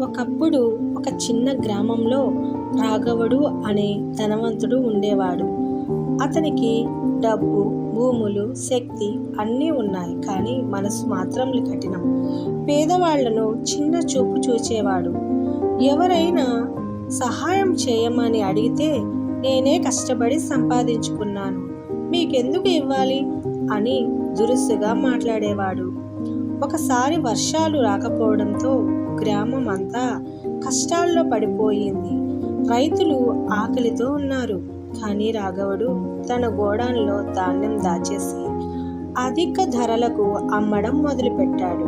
ఒకప్పుడు ఒక చిన్న గ్రామంలో రాఘవుడు అనే ధనవంతుడు ఉండేవాడు. అతనికి డబ్బు భూములు శక్తి అన్నీ ఉన్నాయి. కానీ మనసు మాత్రం కఠినం. పేదవాళ్ళను చిన్న చూపు చూచేవాడు. ఎవరైనా సహాయం చేయమని అడిగితే నేనే కష్టపడి సంపాదించుకున్నాను. మీకెందుకు ఇవ్వాలి? అని దురుసుగా మాట్లాడేవాడు. ఒకసారి వర్షాలు రాకపోవడంతో గ్రామం అంతా కష్టాల్లో పడిపోయింది. రైతులు ఆకలితో ఉన్నారు. కానీ రాఘవుడు తన గోడాన్లో ధాన్యం దాచేసి అధిక ధరలకు అమ్మడం మొదలుపెట్టాడు.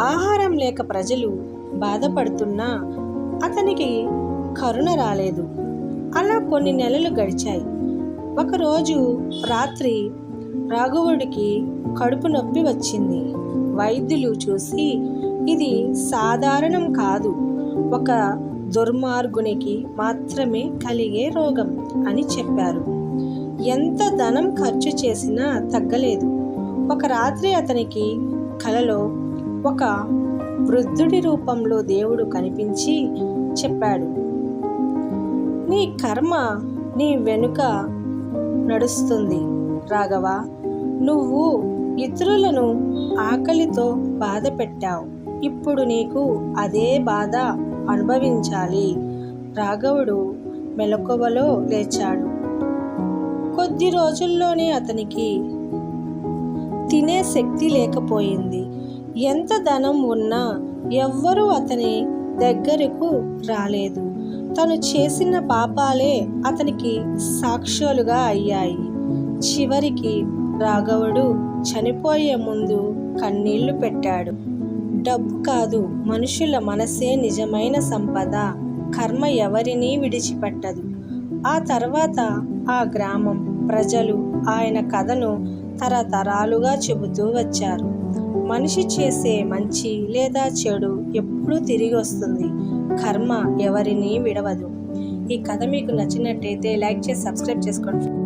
ఆహారం లేక ప్రజలు బాధపడుతున్నా అతనికి కరుణ రాలేదు. అలా కొన్ని నెలలు గడిచాయి. ఒకరోజు రాత్రి రాఘవుడికి కడుపు నొప్పి వచ్చింది. వైద్యులు చూసి ఇది సాధారణం కాదు. ఒక దుర్మార్గునికి మాత్రమే కలిగే రోగం అని చెప్పారు. ఎంత ధనం ఖర్చు చేసినా తగ్గలేదు. ఒక రాత్రి అతనికి కలలో ఒక వృద్ధుడి రూపంలో దేవుడు కనిపించి చెప్పాడు నీ కర్మ నీ వెనుక నడుస్తుంది రాఘవ. నువ్వు ఇతరులను ఆకలితో బాధ పెట్టావు ఇప్పుడు నీకు అదే బాధ అనుభవించాలి. రాఘవుడు మెలకువలో లేచాడు. కొద్ది రోజుల్లోనే అతనికి తినే శక్తి లేకపోయింది. ఎంత ధనం ఉన్నా ఎవ్వరూ అతని దగ్గరకు రాలేదు. తను చేసిన పాపాలే అతనికి సాక్ష్యాలుగా అయ్యాయి. చివరికి రాఘవుడు చనిపోయే ముందు కన్నీళ్ళు పెట్టాడు. డబ్బు కాదు మనుషుల మనసే నిజమైన సంపద. కర్మ ఎవరినీ విడిచిపెట్టదు. ఆ తర్వాత ఆ గ్రామం ప్రజలు ఆయన కథను తరతరాలుగా చెబుతూ వచ్చారు. మనిషి చేసే మంచి లేదా చెడు ఎప్పుడూ తిరిగి వస్తుంది. కర్మ ఎవరినీ విడవదు. ఈ కథ మీకు నచ్చినట్టయితే లైక్ చేసి సబ్స్క్రైబ్ చేసుకోండి.